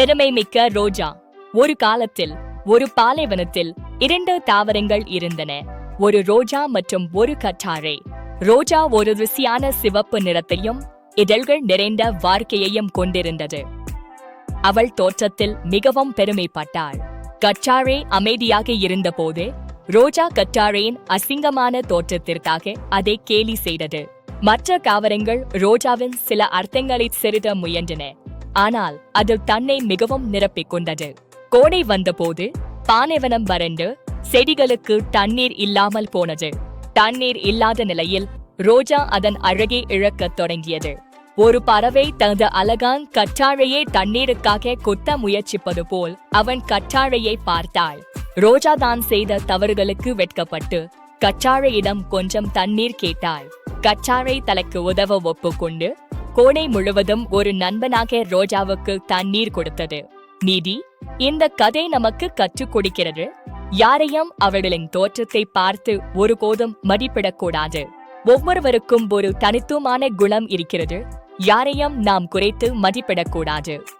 பெருமை மிக்க ரோஜா. ஒரு காலத்தில் ஒரு பாலைவனத்தில் இரண்டு தாவரங்கள் இருந்தன. ஒரு ரோஜா மற்றும் ஒரு கற்றாழை. ரோஜா ஒரு ருசியான சிவப்பு நிறத்தையும் இதழ்கள் நிறைந்த வாழ்க்கையையும் கொண்டிருந்தது. அவள் தோற்றத்தில் மிகவும் பெருமைப்பட்டாள். கற்றாழை அமைதியாக இருந்தபோது ரோஜா கற்றாழையின் அசிங்கமான தோற்றத்திற்காக அதை கேலி செய்தது. மற்ற தாவரங்கள் ரோஜாவின் சில அர்த்தங்களை செருத முயன்றன. ஆனால் அது தன்னை மிகவும் நிரப்பிக் கொண்டது. கோடை வந்தபோது பானைவனம் வறண்டு செடிகளுக்கு தண்ணீர் இல்லாமல் போனது. தண்ணீர் இல்லாத நிலையில் ரோஜா அதன் அழகை இழக்கத் தொடங்கியது. ஒரு பறவை தனது அழகான் கற்றாழையை தண்ணீருக்காக கொத்த முயற்சிப்பது போல் அவன் கற்றாழையை பார்த்தாள். ரோஜா தான் செய்த தவறுகளுக்கு வெட்கப்பட்டு கற்றாழையிடம் கொஞ்சம் தண்ணீர் கேட்டாள். கற்றாழை தலைக்கு உதவ ஒப்புக்கொண்டு கோடை முழுவதும் ஒரு நண்பனாக ரோஜாவுக்கு தண்ணீர் கொடுத்தது. நீதி இந்த கதை நமக்கு கற்றுக் கொடுக்கிறது. யாரையும் அவர்களின் தோற்றத்தை பார்த்து ஒருபோதும் மதிப்பிடக்கூடாது. ஒவ்வொருவருக்கும் ஒரு தனித்துவமான குணம் இருக்கிறது. யாரையும் நாம் குறைத்து மதிப்பிடக்கூடாது.